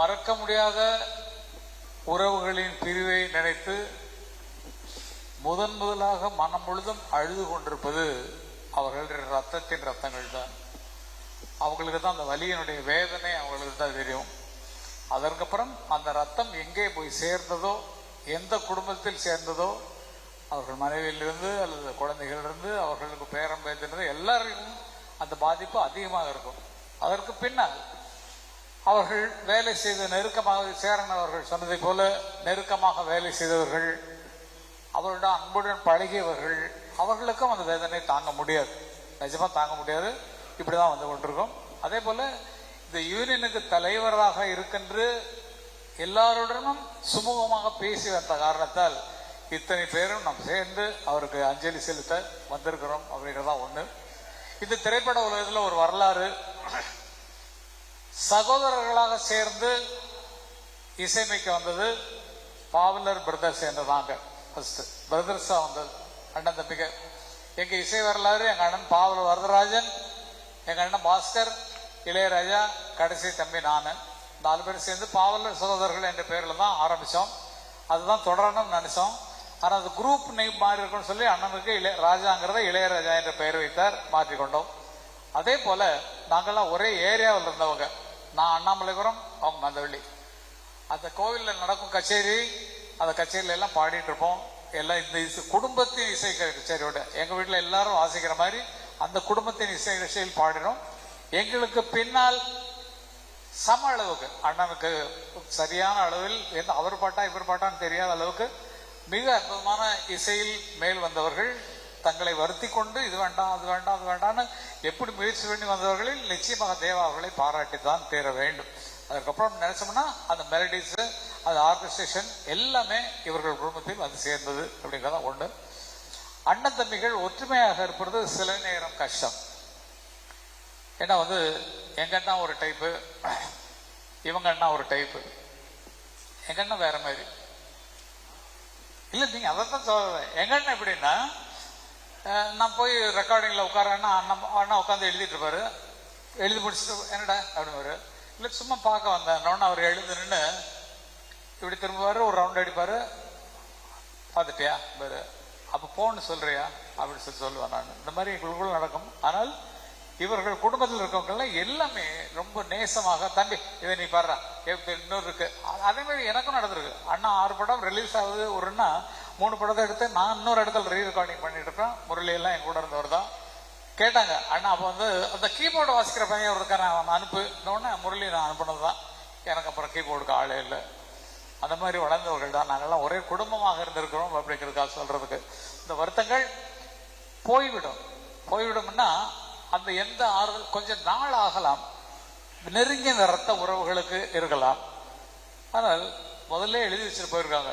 மறக்க முடியாத உறவுகளின் பிரிவை நினைத்து முதன் முதலாக மனம் முழுதும் அழுது கொண்டிருப்பது அவர்களுடைய ரத்தத்தின் ரத்தங்கள் தான் அவங்களுக்கு தான் அந்த வலியினுடைய வேதனை அவங்களுக்கு தான் தெரியும். அதற்கப்புறம் அந்த ரத்தம் எங்கே போய் சேர்ந்ததோ எந்த குடும்பத்தில் சேர்ந்ததோ அவர்கள் மனைவியிலிருந்து அல்லது குழந்தைகளிலிருந்து அவர்களுக்கு பேரம் பேத்திலிருந்து எல்லாருக்கும் அந்த பாதிப்பு அதிகமாக இருக்கும். அதற்கு பின்னால் அவர்கள் வேலை செய்த நெருக்கமாக சேரன் அவர்கள் சொன்னதை போல நெருக்கமாக வேலை செய்தவர்கள் அவருடன் அன்புடன் பழகியவர்கள் அவர்களுக்கும் அந்த வேதனை தாங்க முடியாது. நிஜமா தாங்க முடியாது. இப்படிதான் வந்து கொண்டிருக்கும். அதே போல இந்த யூனியனுக்கு தலைவராக இருக்கின்ற எல்லாருடனும் சுமூகமாக பேசி வந்த காரணத்தால் இத்தனை பேரும் நாம் சேர்ந்து அவருக்கு அஞ்சலி செலுத்த வந்திருக்கிறோம் அப்படிங்கிறதான் ஒண்ணு. இந்த திரைப்பட உலகத்தில் ஒரு வரலாறு சகோதரர்களாக சேர்ந்து இசையமைக்க வந்தது பாவலர் பிரதர்ஸ் என்றதாங்க ஃபர்ஸ்ட் பிரதர்ஸா வந்தது. அண்ணன் தம்பிக்க எங்க இசை வரலாறு எங்க அண்ணன் பாவலர் வரதராஜன் எங்க அண்ணன் பாஸ்கர் இளையராஜா கடைசி தம்பி நானு. நாலு பேர் சேர்ந்து பாவலர் சகோதரர்கள் என்ற பேர்ல தான் ஆரம்பிச்சோம். அதுதான் தொடரணும்னு நினைச்சோம். ஆனால் அது குரூப் நேம் மாறி இருக்கும்னு சொல்லி அண்ணனுக்கு இளைய ராஜாங்கிறத இளையராஜா என்ற பெயர் வைத்தார் மாற்றிக்கொண்டோம். அதே போல நாங்கள்லாம் ஒரே ஏரியாவில் இருந்தவங்க. நான் அண்ணாமலைபுரம் அவங்க மந்தவள்ளி. அந்த கோவிலில் நடக்கும் கச்சேரி அந்த கச்சேரியில எல்லாம் பாடிட்டு இருப்போம். எல்லாம் இந்த இசை குடும்பத்தின் இசை கச்சேரியோட. எங்கள் வீட்டில் எல்லாரும் வாசிக்கிற மாதிரி அந்த குடும்பத்தின் இசை கச்சேரியில் பாடினோம். எங்களுக்கு பின்னால் சம அளவுக்கு அண்ணனுக்கு சரியான அளவில் எந்த அவர் பாட்டா இவர் பாட்டான்னு தெரியாத அளவுக்கு மிக அற்புதமான இசையில் மேல் வந்தவர்கள் தங்களை வருத்தி கொண்டு இது வேண்டாம் அது வேண்டாம் அது வேண்டாம்னு எப்படி முயற்சி பண்ணி வந்தவர்களில் நிச்சயமாக தேவா அவர்களை பாராட்டித்தான் தேர வேண்டும். அதுக்கப்புறம் நினைச்சோம்னா அந்த மெலடிஸ் அந்த ஆர்கஸ்ட்ரேஷன் எல்லாமே இவர்கள் குடும்பத்தில் வந்து சேர்ந்தது அப்படிங்கிறத ஒன்று அண்ணன் தம்பிகள் ஒற்றுமையாக இருப்பது சில நேரம் கஷ்டம். ஏன்னா வந்து எங்கன்னா ஒரு டைப்பு இவங்க அண்ணா ஒரு டைப்பு எங்கன்னா வேற மாதிரி. இல்லை நீங்கள் அதைத்தான் சொல்றேன் எங்க அண்ணன் எப்படின்னா நான் போய் ரெக்கார்டிங்கில் உட்காரன்னா அண்ணன் அண்ணா உட்காந்து எழுதிட்டு இருப்பாரு எழுதி முடிச்சுட்டு என்னடா அப்படிவாரு இல்லை சும்மா பார்க்க வந்தேன். அவர் எழுந்து நின்று இப்படி திரும்புவார் ஒரு ரவுண்ட் அடிப்பார். பார்த்துட்டியா? பாரு. அப்போ போன்னு சொல்கிறியா அப்படின்னு சொல்லி சொல்லுவேன் நான். இந்த மாதிரி எங்களுக்குள்ள நடக்கும். ஆனால் இவர்கள் குடும்பத்தில் இருக்கவங்க எல்லாமே ரொம்ப நேசமாக தம்பி இதை நீ பாடுறா எப்படி இன்னொரு இருக்கு. அதே மாதிரி எனக்கும் நடந்திருக்கு. அண்ணா ஆறு படம் ரிலீஸ் ஆகுது. ஒருன்னா மூணு படத்தை எடுத்து நான் இன்னொரு இடத்துல ரீ ரெக்கார்டிங் பண்ணிட்டு இருப்பேன் முரளி எல்லாம் என் கூட இருந்தவர் தான். கேட்டாங்க அண்ணா அப்போ வந்து அந்த கீபோர்டு வாசிக்கிற பையன் ஒரு அவன் அனுப்பு? உடனே முரளி நான் அனுப்பினது தான். எனக்கு அப்புறம் கீபோர்டுக்கு ஆளே இல்லை. அந்த மாதிரி வளர்ந்தவர்கள் தான். நாங்கள்லாம் ஒரே குடும்பமாக இருந்திருக்கிறோம் அப்படிங்கிறதுக்காக சொல்றதுக்கு. இந்த வருத்தங்கள் போய்விடும். போய்விடும்னா அந்த எந்த ஆறுதல் கொஞ்சம் நாள் ஆகலாம். நெருங்கிய ரத்த உறவுகளுக்கு இருக்கலாம். ஆனால் முதல்ல எழுதி வச்சுட்டு போயிருக்காங்க.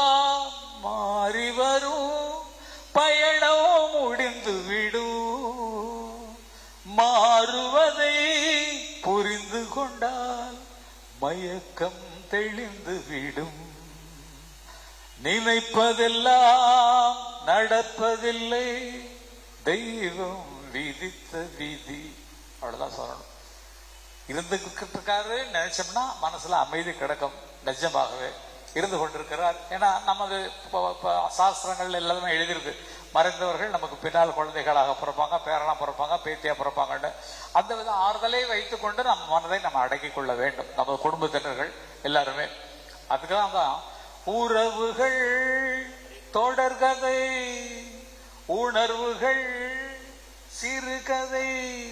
மயக்கம் தெளிந்து விடும். நினைப்பதெல்லாம் நடப்பதில்லை. தெய்வம் விதித்த விதி. அவ்வளவுதான் சொல்லணும். இருந்துகிட்டு இருக்காரு நினைச்சோம்னா மனசுல அமைதி கிடக்கும். நிஜமாகவே இருந்து கொண்டிருக்கிறார். ஏன்னா நமது சாஸ்திரங்கள் எல்லாமே எழுதியிருக்கு. மறைந்தவர்கள் நமக்கு பின்னால் குழந்தைகளாக பிறப்பாங்க பேரனா பிறப்பாங்க பேத்தியா பிறப்பாங்கன்னு. அந்த வித ஆறுதலை வைத்துக்கொண்டு நம்ம மனதை நம்ம அடக்கிக் கொள்ள வேண்டும். நம்ம குடும்பத்தினர்கள் எல்லாருமே. அதுக்காக தான் உறவுகள் தொடர்கதை உணர்வுகள் சிறுகதை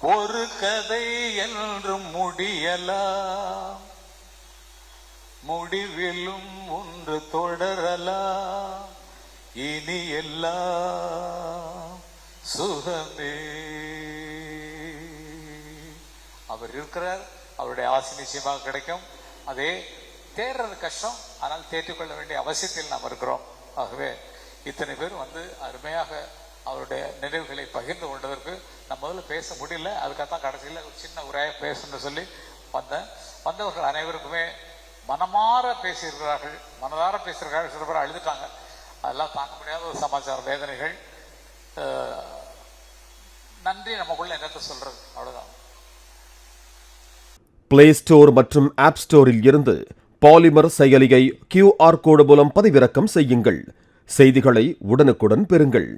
ஒரு கதை என்றும் முடியலாம். முடிவிலும் ஒன்று தொடரலாம். இனி எல்லாம் சுகமே. அவர் இருக்கிறார் அவருடைய ஆசை நிச்சயமாக கிடைக்கும். அதே தேர்றது கஷ்டம் ஆனால் தேற்றிக்கொள்ள வேண்டிய அவசியத்தில் நாம் இருக்கிறோம். ஆகவே இத்தனை பேர் வந்து அருமையாக அவருடைய நினைவுகளை பகிர்ந்து கொண்டதற்கு நான் முதல்ல பேச முடியல. அதுக்காகத்தான் கடைசியில் ஒரு சின்ன உரையாக பேசணும்னு சொல்லி வந்தேன். வந்தவர்கள் அனைவருக்குமே மனமாற பேசியிருக்கிறார்கள் மனதார பேசியிருக்கிறார்கள். சில பேர் அழுதுட்டாங்க. அதெல்லாம் தாங்க முடியாத ஒரு சமாச்சார வேதனைகள். நன்றி நமக்குள்ள என்னத்தை சொல்றது? அவ்வளவுதான். பிளே ஸ்டோர் மற்றும் ஆப் ஸ்டோரில் இருந்து பாலிமர் செயலியை கியூஆர் கோடு மூலம் பதிவிறக்கம் செய்யுங்கள். செய்திகளை உடனுக்குடன் பெறுங்கள்.